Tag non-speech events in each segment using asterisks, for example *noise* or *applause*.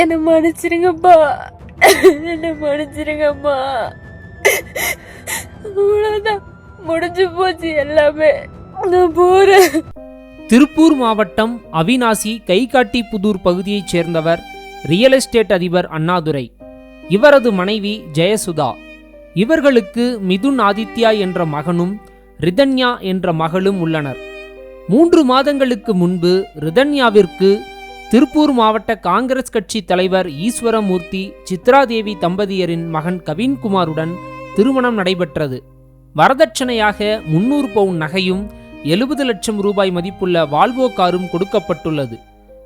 என்னை மன்னிச்சிருங்கப்பா. என்னை மன்னிச்சிருங்கம்மா அவ்வளோதான் முடிஞ்சு போச்சு எல்லாமே. நான் போறேன். திருப்பூர் மாவட்டம் அவினாசி கைகாட்டி புதூர் பகுதியைச் சேர்ந்தவர் ரியல் எஸ்டேட் அதிபர் அண்ணாதுரை. இவரது மனைவி ஜெயசுதா. இவர்களுக்கு மிதுன் ஆதித்யா என்ற மகனும் ரிதன்யா என்ற மகளும் உள்ளனர். மூன்று மாதங்களுக்கு முன்பு ரிதன்யாவிற்கு திருப்பூர் மாவட்ட காங்கிரஸ் கட்சி தலைவர் ஈஸ்வரமூர்த்தி சித்ராதேவி தம்பதியரின் மகன் கவின்குமாருடன் திருமணம் நடைபெற்றது. வரதட்சணையாக முன்னூறு பவுன் நகையும் எழுபது லட்சம் ரூபாய் மதிப்புள்ள வால்வோ காரும் கொடுக்கப்பட்டுள்ளது.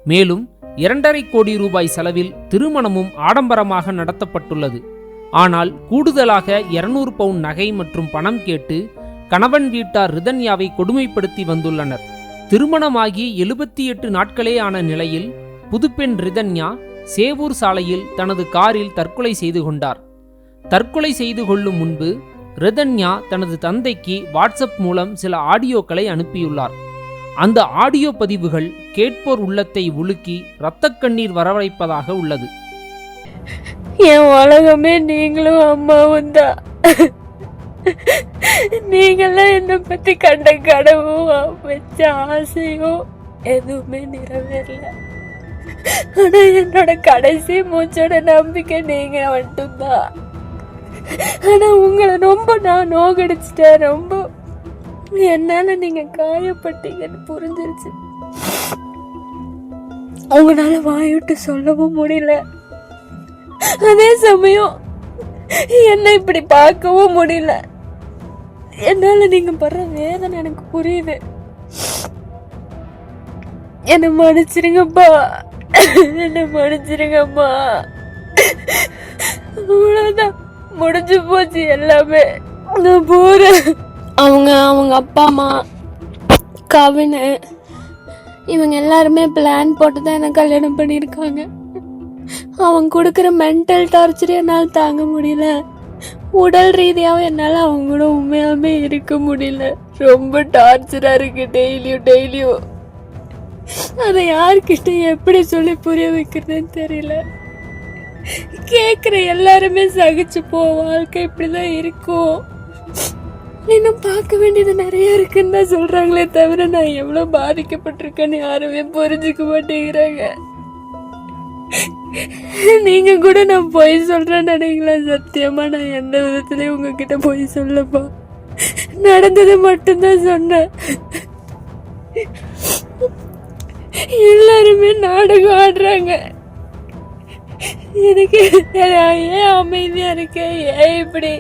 மேலும் இரண்டரை கோடி ரூபாய் செலவில் திருமணமும் ஆடம்பரமாக நடத்தப்பட்டுள்ளது. ஆனால் கூடுதலாக இருநூறு பவுன் நகை மற்றும் பணம் கேட்டு கணவன் வீட்டார் ரிதன்யாவை கொடுமைப்படுத்தி வந்துள்ளனர். திருமணமாகி எழுபத்தி எட்டு நாட்களே ஆன நிலையில் புதுப்பெண் ரிதன்யா சேவூர் சாலையில் தனது காரில் தற்கொலை செய்து கொண்டார். தற்கொலை செய்து கொள்ளும் முன்பு ரிதன்யா தனது தந்தைக்கு வாட்ஸ்அப் மூலம் சில ஆடியோக்களை அனுப்பியுள்ளார். அந்த ஆடியோ பதிவுகள் கேட்போர் உள்ளத்தை உலுக்கி இரத்தக் கண்ணீர் வரவழைப்பதாக உள்ளது. என் உலகமே நீங்களும் அம்மாவும் தான் *laughs* நீங்களாம் என்னை பற்றி கண்ட கனவும் வச்ச ஆசையும் எதுவுமே நிறைவேறல. ஆனால் என்னோட கடைசி மூச்சோட நம்பிக்கை நீங்கள் மட்டும்தான். ஆனால் உங்களை ரொம்ப நான் நோகடிச்சிட்டேன். ரொம்ப என்னால் நீங்கள் காயப்பட்டீங்கன்னு புரிஞ்சிருச்சு. அவங்களால வாயிட்டு சொல்லவும் முடியல. அதே சமயம் என்ன இப்படி பார்க்கவும் முடியல. என்னால் நீங்கள் படுற வேதனை எனக்கு புரியுது என்னை மன்னிச்சிருங்கப்பா. என்னை மன்னிச்சிருங்கம்மா அவ்வளோதான் முடிஞ்சு போச்சு எல்லாமே. நான் போகிறேன் அவங்க அவங்க அப்பா அம்மா கவின் இவங்க எல்லாருமே பிளான் போட்டு தான் எனக்கு கல்யாணம் பண்ணியிருக்காங்க. அவங்க கொடுக்குற மென்டல் டார்ச்சர் என்னால் தாங்க முடியல. உடல் ரீதியாகவும் என்னால் அவங்க கூட உண்மையாகவே இருக்க முடியல. ரொம்ப டார்ச்சராக இருக்குது டெய்லியும் டெய்லியும் அதை யார்கிட்ட எப்படி சொல்லி புரிய வைக்கிறதுன்னு தெரியல. கேட்குற எல்லாருமே சகிச்சு போ வாழ்க்கை இப்படிதான் இருக்கும். இன்னும் பார்க்க வேண்டியது நிறைய இருக்குன்னு தான் சொல்கிறாங்களே தவிர நான் எவ்வளோ பாதிக்கப்பட்டிருக்கேன்னு யாருமே புரிஞ்சுக்க மாட்டேங்கிறாங்க. நீங்க கூட நான் பொய் சொல்றேன்னு நினைக்கல சத்தியமா நான் எந்த விதத்துலயும் உங்ககிட்ட பொய் சொல்லப்பா. நடந்தது மட்டும்தான் சொன்னேன். எல்லாருமே நாடகம் ஆடுறாங்க. எனக்கு ஏன் அமைதியா இருக்கேன் ஏன் இப்படி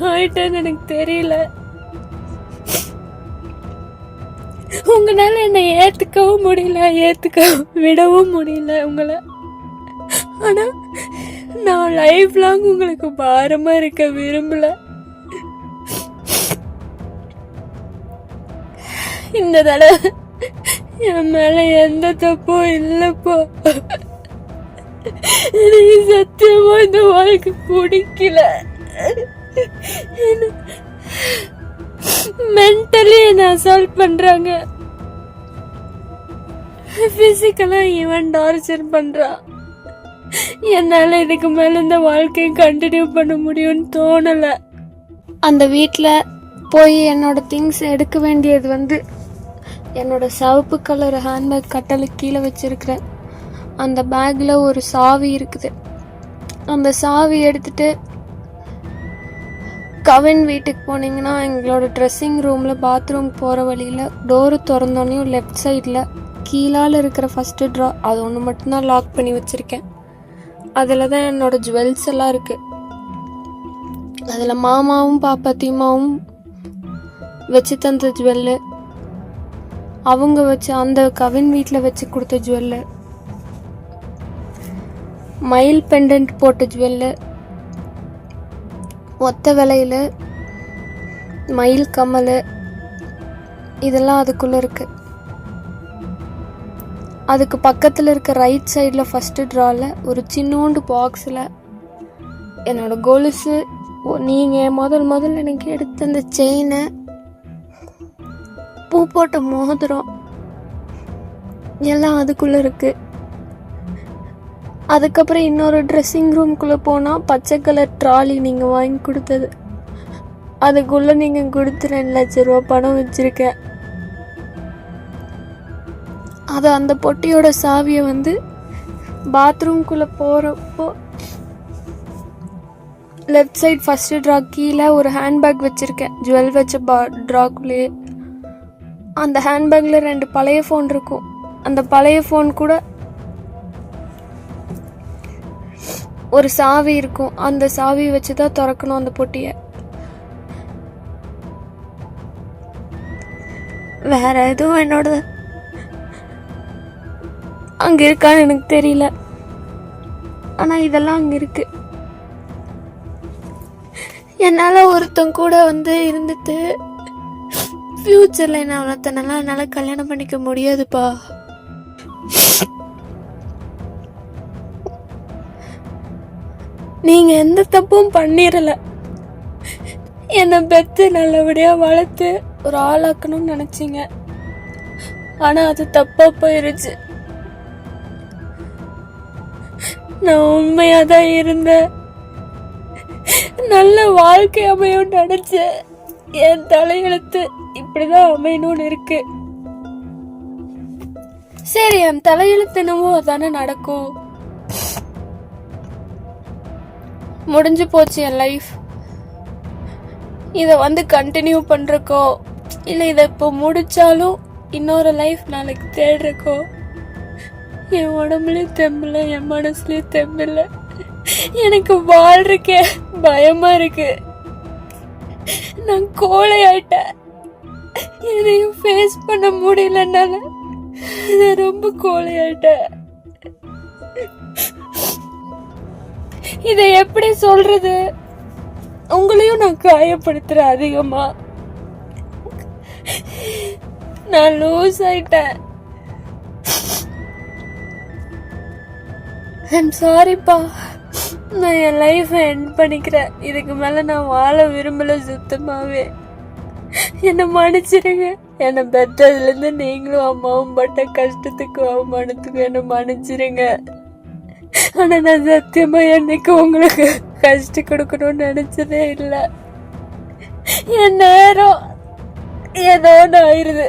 ஆயிட்டேன்னு எனக்கு தெரியல. உங்களால என்னை ஏத்துக்கவும் முடியல ஏத்துக்க விடவும் முடியல உங்களை. ஆனால் நான் லைஃப் லாங் உங்களுக்கு பாரமாக இருக்க விரும்பல. இந்த தடவை என் மேலே எந்த தப்பும் இல்லைப்போ. எனக்கு சத்தியமா இந்த வாழ்க்கை பிடிக்கல. மென்டலி என்ன அசால்ட் பண்றாங்க. பிசிக்கலா இவன் டார்ச்சர் பண்றான். என்னால இதுக்கு மேல இந்த வாழ்க்கையை கண்டினியூ பண்ண முடியும்னு தோணல. அந்த வீட்டில் போய் என்னோட திங்ஸ் எடுக்க வேண்டியது வந்து என்னோட சிவப்பு கலர் ஹேண்ட்பேக் கட்டளை கீழே வச்சிருக்கிறேன். அந்த பேக்கில் ஒரு சாவி இருக்குது. அந்த சாவி எடுத்துட்டு கவின் வீட்டுக்கு போனீங்கன்னா எங்களோட ட்ரெஸ்ஸிங் ரூமில் பாத்ரூம் போகிற வழியில் டோரு திறந்தோடனையும் லெஃப்ட் சைடில் கீழால் இருக்கிற ஃபஸ்ட்டு ட்ரா அது ஒன்று மட்டும்தான் லாக் பண்ணி வச்சுருக்கேன். அதில் தான் என்னோட ஜுவல்ஸ் எல்லாம் இருக்குது அதில் மாமாவும் பாப்பா தீமாவும் வச்சு தந்த ஜுவல்லு அவங்க வச்சு அந்த கவின் வீட்டில் வச்சு கொடுத்த ஜுவல்லு மயில் பெண்டன்ட் போட்ட ஜுவல்லு ஒத்த விலையில் மயில் கம்மல் இதெல்லாம் அதுக்குள்ளே இருக்குது அதுக்கு பக்கத்தில் இருக்க ரைட் சைடில் ஃபஸ்ட்டு ட்ராவில் ஒரு சின்னோண்டு பாக்ஸில் என்னோட கொலுசு நீங்கள் முதல் முதல்ல எனக்கு எடுத்த அந்த செயினை பூ போட்ட மோதிரம் எல்லாம் அதுக்குள்ளே இருக்குது அதுக்கப்புறம் இன்னொரு ட்ரெஸ்ஸிங் ரூம்குள்ளே போனால் பச்சை கலர் ட்ராலி நீங்கள் வாங்கி கொடுத்தது. அதுக்குள்ளே நீங்கள் கொடுத்து ரெண்டு லட்ச ரூபா பணம் வச்சுருக்கேன் அது அந்த பொட்டியோட சாவியை வந்து பாத்ரூம்குள்ளே போகிறப்போ லெஃப்ட் சைட் ஃபஸ்ட்டு ட்ரா கீழே ஒரு ஹேண்ட்பேக் வச்சுருக்கேன். ஜுவல் வச்ச பா ட்ராக்குள்ளேயே அந்த ஹேண்ட்பேக்கில் ரெண்டு பழைய ஃபோன் இருக்கும். அந்த பழைய ஃபோன் கூட ஒரு சாவி இருக்கும். அந்த சாவி வச்சு தான் திறக்கணும் அந்த பொட்டியை. வேற எதுவும் என்னோட அங்கே இருக்கான்னு எனக்கு தெரியல. ஆனால் இதெல்லாம் அங்கே இருக்கு. என்னால் ஒருத்தன் கூட வந்து இருந்துட்டு ஃப்யூச்சரில் என்ன ஒருத்தனெல்லாம் என்னால் கல்யாணம் பண்ணிக்க முடியாதுப்பா. நீங்கள் எந்த தப்பும் பண்ணிடலை என்னை பெற்று நல்லபடியாக வளர்த்து ஒரு ஆளாக்கணும்னு நினச்சிங்க. ஆனால் அது தப்பாக போயிருச்சு. நான் உண்மையாக தான் இருந்தேன். நல்ல வாழ்க்கை அமையும் நினைச்சேன். என் தலையெழுத்து இப்படிதான் அமையணும்னு இருக்கு. சரி என் தலையெழுத்து என்னவோ நடக்கும். முடிஞ்சு போச்சு என் லைஃப் இதை வந்து கண்டினியூ பண்ணுறக்கோ இல்லை இதை இப்போ முடிச்சாலும் இன்னொரு லைஃப் நாளைக்கு தேடுறக்கோ. என் உடம்புலயும் தெம்பல என் மனசுலயும் தெம்பல. எனக்கு வாழ்றக்க பயமா இருக்கு. நான் கோழையாயிட்டேன். எதையும் ஃபேஸ் பண்ண முடியலனால நான் ரொம்ப கோழையாயிட்டேன். இதை எப்படி சொல்றது? உங்களையும் நான் காயப்படுத்துறேன் அதிகமா. நான் லூஸ் ஆயிட்டேன். ஐம் சாரிப்பா நான் என் லைஃப்பை எண்ட் பண்ணிக்கிறேன். இதுக்கு மேலே நான் வாழ விரும்பலை சுத்தமாகவே என்னை மன்னிச்சிடுங்க என்னை பெற்றதுலேருந்து நீங்களும் அம்மாவும் பட்ட கஷ்டத்துக்கு அவமானத்துக்கும் என்னை மன்னிச்சிடுங்க ஆனால் நான் சத்தியமாக என்னைக்கு உங்களுக்கு கஷ்டம் கொடுக்கணும்னு நினச்சதே இல்லை. என் நேரம் ஏதோ ஒன்று ஆயிடுது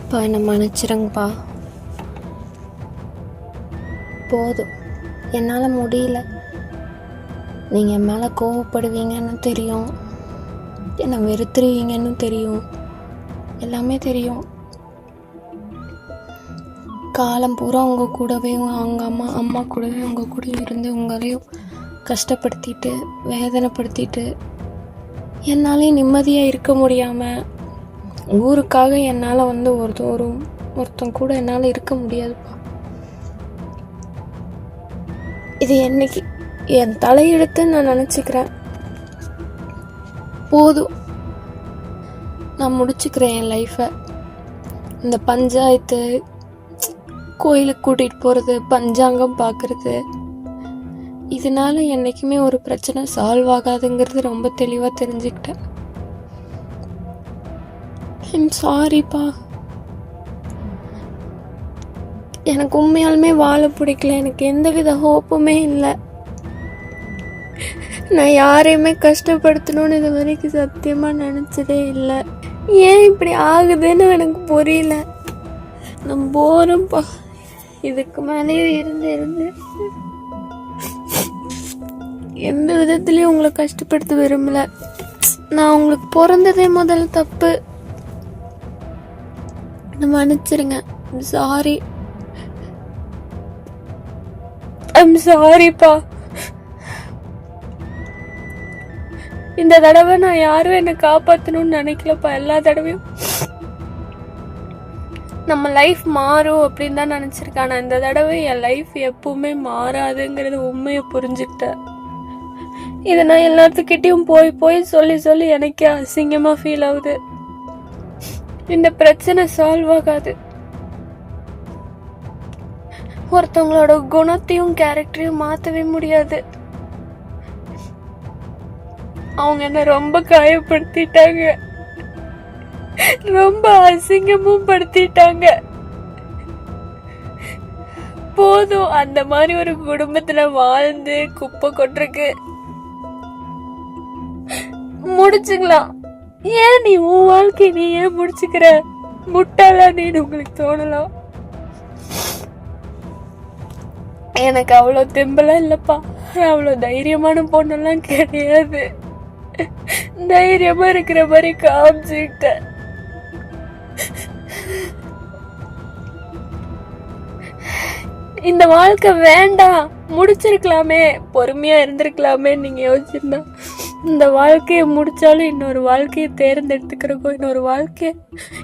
இப்போ என்னை மன்னிச்சிடுங்கப்பா போதும். என்னால் முடியல. நீங்கள் என் மேலே கோவப்படுவீங்கன்னு தெரியும். என்னை வெறுத்துருவீங்கன்னு தெரியும். எல்லாமே தெரியும். காலம் பூரா உங்கள் கூடவே அவங்க அம்மா அம்மா கூடவே உங்கள் கூட இருந்து உங்களையும் கஷ்டப்படுத்திட்டு வேதனைப்படுத்திட்டு என்னாலே நிம்மதியாக இருக்க முடியாமல் ஊருக்காக என்னால் வந்து ஒருத்தரும் ஒருத்தன் கூட என்னால் இருக்க முடியாதுப்பா. இது என்னைக்கு? என் தலையெழுத்துன்னு நான் நினச்சிக்கிறேன். போதும். நான் முடிச்சுக்கிறேன் என் லைஃப்பை இந்த பஞ்சாயத்து கோயிலுக்கு கூட்டிகிட்டு போகிறது பஞ்சாங்கம் பார்க்குறது இதனால என்றைக்குமே ஒரு பிரச்சனை சால்வ் ஆகாதுங்கிறது ரொம்ப தெளிவாக தெரிஞ்சுக்கிட்டேன். ஐம் சாரிப்பா எனக்கு உண்மையாலுமே வாழ பிடிக்கல. எனக்கு எந்தவித ஹோப்புமே இல்லை. நான் யாரையுமே கஷ்டப்படுத்தணும்னு இது வரைக்கும் சத்தியமாக நினச்சதே இல்லை. ஏன் இப்படி ஆகுதுன்னு எனக்கு புரியல. நான் போகிறேன்ப்பா இதுக்கு மேலேயும் இருந்து இருந்து எந்த விதத்துலேயும் உங்களை கஷ்டப்படுத்த விரும்பல. நான் உங்களுக்கு பிறந்ததே முதல்ல தப்பு. என்னை மன்னிச்சிருங்க சாரி ஐம் சாரிப்பா இந்த தடவை நான் யாரும் என்னை காப்பாற்றணும்னு நினைக்கலப்பா எல்லா தடவையும். நம்ம லைஃப் மாறும் அப்படின்னு தான் நினச்சிருக்கேன். ஆனால் இந்த தடவை என் லைஃப் எப்பவுமே மாறாதுங்கிறது உண்மையை புரிஞ்சுக்கிட்டேன். இதை நான் எல்லாத்துக்கிட்டேயும் போய் போய் சொல்லி சொல்லி எனக்கே அசிங்கமாக ஃபீல் ஆகுது. இந்த பிரச்சனை சால்வ் ஆகாது. ஒருத்தவங்களோட குணத்தையும் கேரக்டரையும் மாற்றவே முடியாது. அவங்க என்ன ரொம்ப காயப்படுத்திட்டாங்க. ரொம்ப அசிங்கமும் படுத்திட்டாங்க. போதும் அந்த மாதிரி ஒரு குடும்பத்துல வாழ்ந்து குப்பை கொட்டுருக்கு முடிச்சுக்கலாம். ஏன் நீ உன் வாழ்க்கை நீ ஏன் முடிச்சுக்கிற? முட்டாளா நீ உங்களுக்கு தோணலாம். எனக்கு அவ்வளோ தெம்பெல்லாம் இல்லைப்பா. நான் அவ்வளோ தைரியமான பொண்ணெல்லாம் கிடையாது. தைரியமாக இருக்கிற மாதிரி காமிச்சுக்கிட்டேன். இந்த வாழ்க்கை வேண்டாம். முடிச்சிருக்கலாமே. பொறுமையா இருந்திருக்கலாமே நீங்க யோசிச்சிருந்தா. இந்த வாழ்க்கையை முடிச்சாலும் இன்னொரு வாழ்க்கையை தேர்ந்தெடுத்துக்கிறக்கோ இன்னொரு வாழ்க்கையை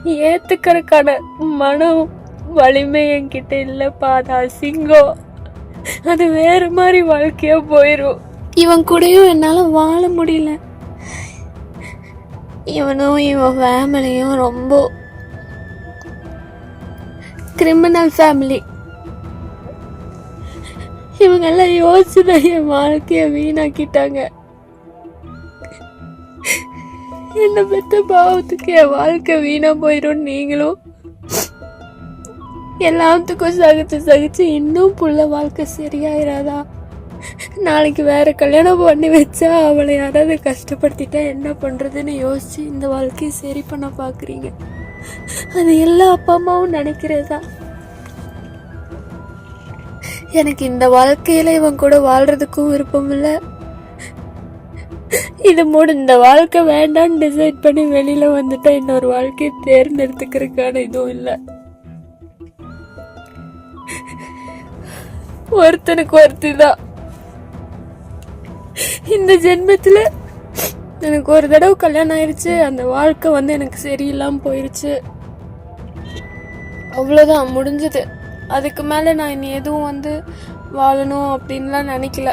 ஏத்துக்கிறதுக்கான மனம் வலிமை என்கிட்ட இல்லைப்பா. அது அசிங்கம். அது வேற மாதிரி வாழ்க்கையா போயிரும். இவன் கூடயும் என்னால வாழ முடியல. இவனும் இவன் ஃபேமிலியும் ரொம்ப கிரிமினல் ஃபேமிலி இவங்கெல்லாம் யோசிச்சுதான் என் வாழ்க்கைய வீணாக்கிட்டாங்க. என்ன பெற்ற பாவத்துக்கு என் வாழ்க்கை வீணா போயிடும் நீங்களும் எல்லாத்துக்கும் சகிச்சு சகிச்சு இன்னும் புள்ள வாழ்க்கை சரியாயிராதா? நாளைக்கு வேற கல்யாணம் பண்ணி வச்சா அவளை யாராவது கஷ்டப்படுத்திட்டா என்ன பண்றதுன்னு யோசிச்சு இந்த வாழ்க்கையை சரி பண்ண பாக்குறீங்க. அது எல்லா அப்பா அம்மாவும் நினைக்கிறதா? எனக்கு இந்த வாழ்க்கையில இவன் கூட வாழ்றதுக்கும் விருப்பம் இல்ல. இது மூடு இந்த வாழ்க்கை வேண்டாம்னு டிசைட் பண்ணி வெளியில வந்துட்டா இன்னொரு வாழ்க்கையை தேர்ந்தெடுத்துக்கிறதுக்கான இதுவும் இல்லை. ஒருத்தனுக்கு ஒருத்தி தான் இந்த ஜென்மத்தில் எனக்கு ஒரு தடவை கல்யாணம் ஆயிடுச்சு அந்த வாழ்க்கை வந்து எனக்கு சரியில்லாமல் போயிடுச்சு அவ்வளோதான் முடிஞ்சது. அதுக்கு மேலே நான் இனி எதுவும் வந்து வாழணும் அப்படின்லாம் நினைக்கல.